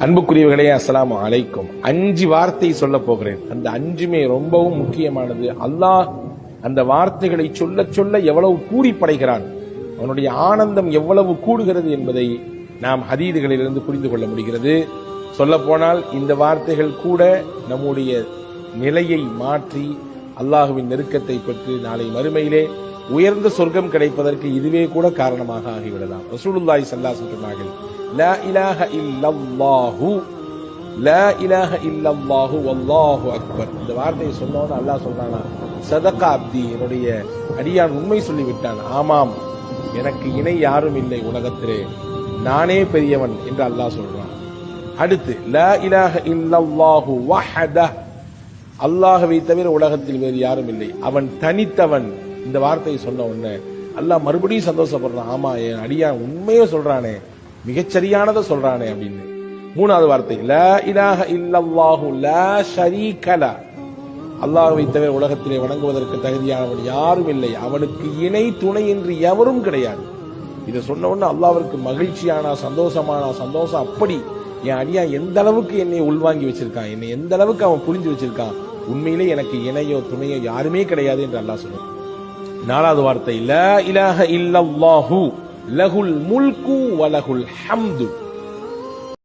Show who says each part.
Speaker 1: அன்புக்குரியவர்களே அஸ்லாம் அலைக்கும். அஞ்சு வார்த்தை சொல்ல போகிறேன். அந்த அஞ்சுமே ரொம்பவும் முக்கியமானது. அல்லாஹ் அந்த வார்த்தைகளை சொல்ல சொல்ல எவ்வளவு பூரிப்படைகிறான் அவனுடைய ஆனந்தம் எவ்வளவு கூடுகிறது என்பதை நாம் ஹதீதுகளிலிருந்து புரிந்து கொள்ள முடிகிறது. சொல்ல போனால் இந்த வார்த்தைகள் கூட நம்முடைய நிலையை மாற்றி அல்லாஹுவின் நெருக்கத்தை பெற்று நாளை மறுமையிலே உயர்ந்த சொர்க்கம் கிடைப்பதற்கு இதுவே கூட காரணமாக ஆகிவிடலாம். ரசூலுல்லாய் சல்லா அலைஹி சொன்னார்கள் லா இலாஹ இல்லல்லாஹு லா இலாஹ இல்லல்லாஹு வல்லாஹு அக்பர் இந்த வார்த்தையை சொன்னவன அல்லாஹ் சொல்றானா? சதகா அப்தி என்னுடைய அடியான் உண்மை சொல்லிவிட்டான். ஆமாம் எனக்கு இணை யாரும் இல்லை உலகத்திலே. நானே பெரியவன் என்று அல்லாஹ் சொல்றான். அடுத்து லா இலாஹ இல்லல்லாஹு வஹத அல்லாஹவை தவிர உலகத்தில் வேறு யாரும் இல்லை. அவன் தனித்தவன். இந்த வார்த்தையை சொன்ன உடனே அல்லாஹ் மறுபடியும் சந்தோஷப்படுறான். ஆமா என் அடியான் உண்மையே சொல்றானே. மிகச்சரியானதை சொல்றானே அப்படின்னு. மூணாவது வார்த்தை லா இலாக இல்லல்லாஹு லா ஷரீகல அல்லாஹ்வை தவிர உலகத்திலே வணங்குவதற்கு தகுதியானவன் யாரும் இல்லை. அவனுக்கு இணை துணை என்று எவரும் கிடையாது. இதை சொன்ன உடனே அல்லாவிற்கு மகிழ்ச்சியானா சந்தோஷமானா சந்தோஷம் அப்படி. என் அடியா எந்த அளவுக்கு என்னை உள்வாங்கி வச்சிருக்கான் என்னை எந்த அளவுக்கு அவன் புரிஞ்சு வச்சிருக்கான் உண்மையிலே எனக்கு இணையோ துணையோ யாருமே கிடையாது என்று அல்லாஹ் சொல்லுவான் நாலாவது வார்த்தை லா இலாக இல்லல்லாஹூ. له الملك وله الحمد.